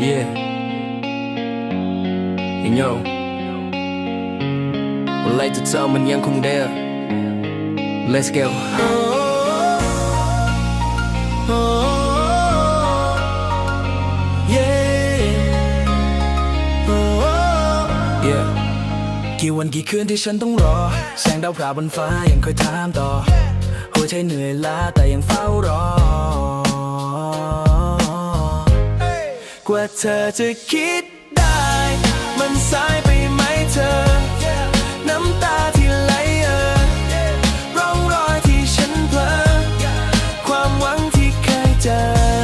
Yeah. And yo. วันไรจะเจอมันยังคงเด Let's go. Oh, oh, oh, oh. Yeah. กี่วันกี่คืนที่ฉันต้องรอ แสงดาวพราบนฟ้ายังคอยถามต่อ หัวใจเหนื่อยล้าแต่ยังเฝ้ารอ กว่าเธอจะคิดได้ มันสายไปไหมเธอ น้ำตาที่ไหลเอ่อร่องรอยที่ฉันเพลอความหวังที่เคยเจอ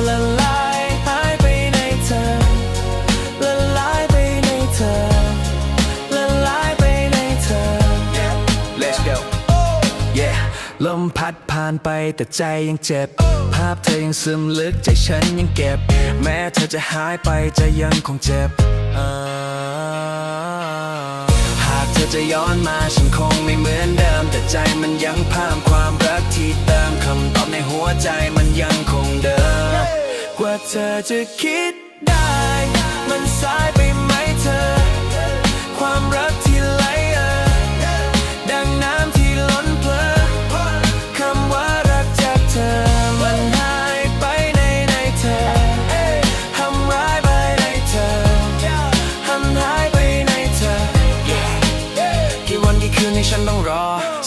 ละลายหายไปในเธอ ละลายไปในเธอ ละลายไปในเธอ Let's go. yeah ลมพัดผ่านไปแต่ใจยังเจ็บ ภาพเธอยังซึมลึกใจฉันยังเก็บ แม้เธอจะหายไปใจยังคงเจ็บหากเธอจะย้อนมาฉันคงไม่เหมือนเดิม แต่ใจมันยังพามความรักที่เติมคำตอบในหัวใจมันยังคงเดิม กว่าเธอจะคิดได้ มันส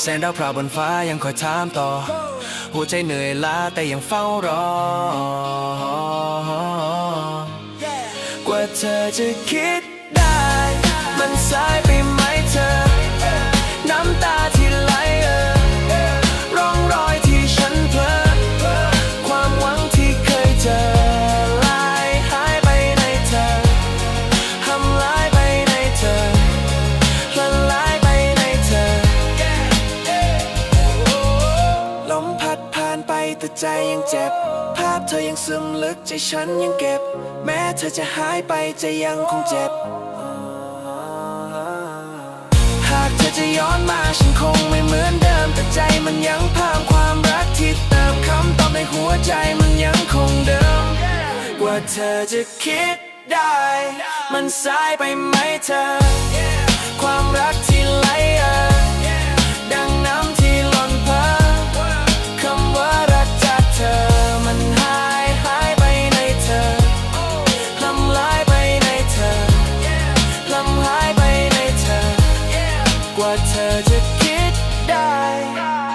สงดาวพราวบนฟ้ายังคอยถามต่อ หัวใจเหนื่อยล้าแต่ยังเฝ้ารอ กว่าเธอจะคิดได้ มันสายไปไหมเธอ น้ำตา แต่ใจยังเจ็บ ภาพเธอยังซึมลึกใจฉันยังเก็บ แม้เธอจะหายไปใจยังคงเจ็บ หากเธอจะย้อนมาฉันคงไม่เหมือนเดิม แต่ใจมันยังพามความรักที่เติมคำตอบในหัวใจมันยังคงเดิม กว่าเธอจะคิดได้ มันสายไปไหมเธอ ว่าเ